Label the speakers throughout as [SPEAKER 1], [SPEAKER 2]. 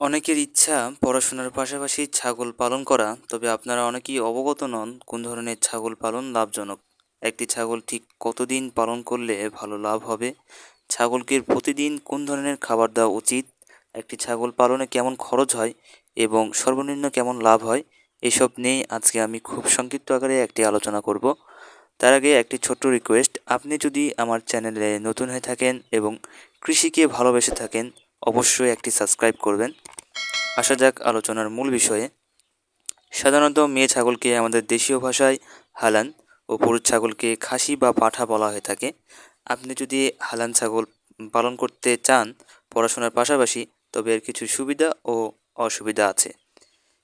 [SPEAKER 1] অনেকের ইচ্ছা পড়াশোনার পাশাপাশি ছাগল পালন করা, তবে আপনারা অনেকেই অবগত নন কোন ধরনের ছাগল পালন লাভজনক। একটি ছাগল ঠিক কতদিন পালন করলে ভালো লাভ হবে? ছাগলকে প্রতিদিন কোন ধরনের খাবার দেওয়া উচিত? একটি ছাগল পালনে কেমন খরচ হয়? এবং সর্বনিম্ন কেমন লাভ হয়? এসব নিয়ে আজকে আমি খুব সংক্ষিপ্ত আকারে একটি আলোচনা করব। তার আগে একটি ছোট্ট রিকোয়েস্ট আপনি যদি আমার চ্যানেলে নতুন হয়ে থাকেন এবং কৃষিকে ভালোবেসে থাকেন অবশ্যই একটি সাবস্ক্রাইব করবেন। আসা যাক আলোচনার মূল বিষয়ে। সাধারণত মেয়ে ছাগলকে আমাদের দেশীয় ভাষায় হালান ও পুরুষ ছাগলকে খাসি বা পাঠা বলা হয়ে থাকে। আপনি যদি হালান ছাগল পালন করতে চান পড়াশোনার পাশাপাশি, তবে এর কিছু সুবিধা ও অসুবিধা আছে।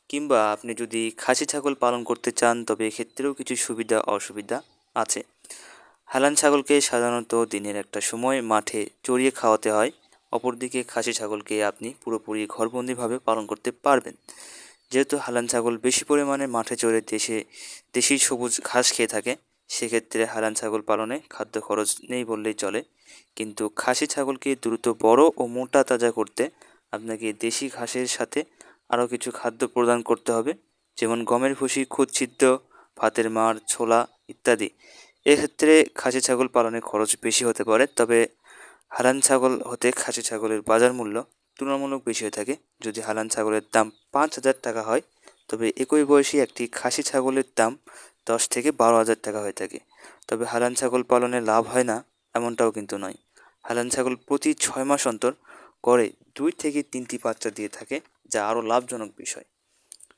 [SPEAKER 1] কিংবা আপনি যদি খাসি ছাগল পালন করতে চান, তবে এক্ষেত্রেও কিছু সুবিধা অসুবিধা আছে। হালান ছাগলকে সাধারণত দিনের একটা সময় মাঠে চড়িয়ে খাওয়াতে হয়। অপরদিকে খাসি ছাগলকে আপনি পুরোপুরি ঘরবন্দিভাবে পালন করতে পারবেন। যেহেতু হালান ছাগল বেশি পরিমাণে মাঠে চড়ে দেশে, দেশি সবুজ ঘাস খেয়ে থাকে, সেক্ষেত্রে হালান ছাগল পালনে খাদ্য খরচ নেই বললেই চলে। কিন্তু খাসি ছাগলকে দ্রুত বড় ও মোটা তাজা করতে আপনাকে দেশি ঘাসের সাথে আরও কিছু খাদ্য প্রদান করতে হবে, যেমন গমের ভুসি খুদছিদ্র ভাতের মাড় ছোলা ইত্যাদি। এক্ষেত্রে খাসি ছাগল পালনে খরচ বেশি হতে পারে, তবে হালান ছাগল হতে খাসি ছাগলের বাজার মূল্য তুলনামূলক বেশি হয়ে থাকে। যদি হালান ছাগলের দাম পাঁচ হাজার টাকা হয়, তবে একই বয়সী একটি খাসি ছাগলের দাম দশ থেকে বারো হাজার টাকা হয়ে থাকে। তবে হালান ছাগল পালনে লাভ হয় না, এমনটাও কিন্তু নয়। হালান ছাগল প্রতি ছয় মাস অন্তর করে দুই থেকে তিনটি বাচ্চা দিয়ে থাকে, যা আরও লাভজনক বিষয়।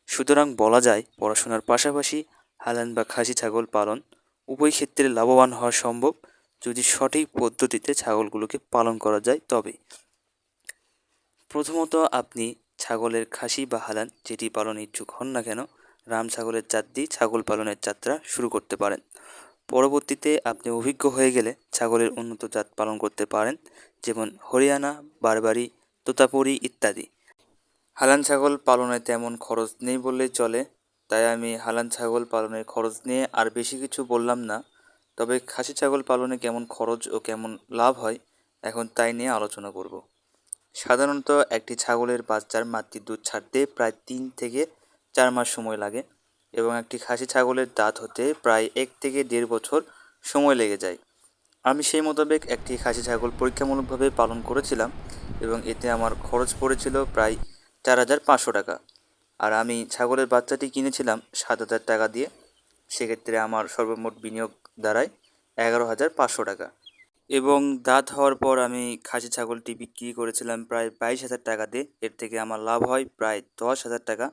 [SPEAKER 1] সুতরাং বলা যায়, পড়াশোনার পাশাপাশি হালান বা খাসি ছাগল পালন উভয় ক্ষেত্রে লাভবান হওয়া সম্ভব। যদি সঠিক পদ্ধতিতে ছাগলগুলোকে পালন করা যায়, তবে প্রথমত আপনি ছাগলের খাসি বা হালান যেটি পালন ইচ্ছুক হন না কেন, রাম ছাগলের জাত দিয়ে ছাগল পালনের যাত্রা শুরু করতে পারেন। পরবর্তীতে আপনি অভিজ্ঞ হয়ে গেলে ছাগলের উন্নত জাত পালন করতে পারেন, যেমন হরিয়ানা, বারবারি, তোতাপুরি ইত্যাদি। হালান ছাগল পালনে তেমন খরচ নেই বললেই চলে, তাই আমি হালান ছাগল পালনের খরচ নিয়ে আর বেশি কিছু বললাম না। তবে খাসি ছাগল পালনে কেমন খরচ ও কেমন লাভ হয়, এখন তাই নিয়ে আলোচনা করব। সাধারণত একটি ছাগলের বাচ্চার মাতৃ দুধ ছাড়তে প্রায় তিন থেকে চার মাস সময় লাগে এবং একটি খাসি ছাগলের দাঁত হতে প্রায় এক থেকে দেড় বছর সময় লেগে যায়। আমি সেই মোতাবেক একটি খাসি ছাগল পরীক্ষামূলকভাবে পালন করেছিলাম এবং এতে আমার খরচ পড়েছিল প্রায় চার হাজার পাঁচশো টাকা। আর আমি ছাগলের বাচ্চাটি কিনেছিলাম সাত হাজার টাকা দিয়ে। সেক্ষেত্রে আমার সর্বমোট বিনিয়োগ দাঁড়ায় এগারো হাজার পাঁচশো টাকা। এবং দাঁত হওয়ার পর আমি খাসি ছাগলটি বিক্রি করেছিলাম প্রায় বাইশ হাজার টাকা দিয়ে। এর থেকে আমার লাভ হয় প্রায় দশ হাজার টাকা।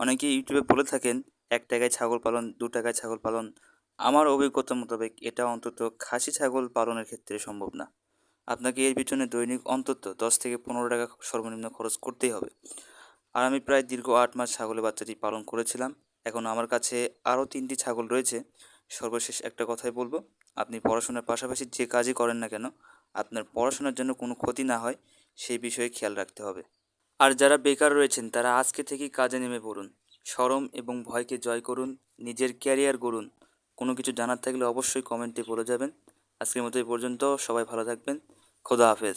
[SPEAKER 1] অনেকে ইউটিউবে বলে থাকেন, এক টাকায় ছাগল পালন, দু টাকায় ছাগল পালন। আমার অভিজ্ঞতা মোতাবেক এটা অন্তত খাসি ছাগল পালনের ক্ষেত্রে সম্ভব না। আপনাকে এর পিছনে দৈনিক অন্তত দশ থেকে পনেরো টাকা সর্বনিম্ন খরচ করতেই হবে। আর আমি প্রায় দীর্ঘ আট মাস ছাগলের বাচ্চাটি পালন করেছিলাম। এখন আমার কাছে আরও তিনটি ছাগল রয়েছে। সর্বশেষ একটা কথাই বলব। আপনি পড়াশোনার পাশাপাশি যে কাজই করেন না কেন, আপনার পড়াশোনার জন্য কোনো ক্ষতি না হয়, সেই বিষয়ে খেয়াল রাখতে হবে। আর যারা বেকার রয়েছেন, তারা আজকে থেকেই কাজে নেমে পড়ুন। শরম এবং ভয়কে জয় করুন, নিজের ক্যারিয়ার গড়ুন। কোনো কিছু জানার থাকলে অবশ্যই কমেন্টে বলে যাবেন। আজকের মতো এই পর্যন্ত, সবাই ভালো থাকবেন। খোদা হাফেজ।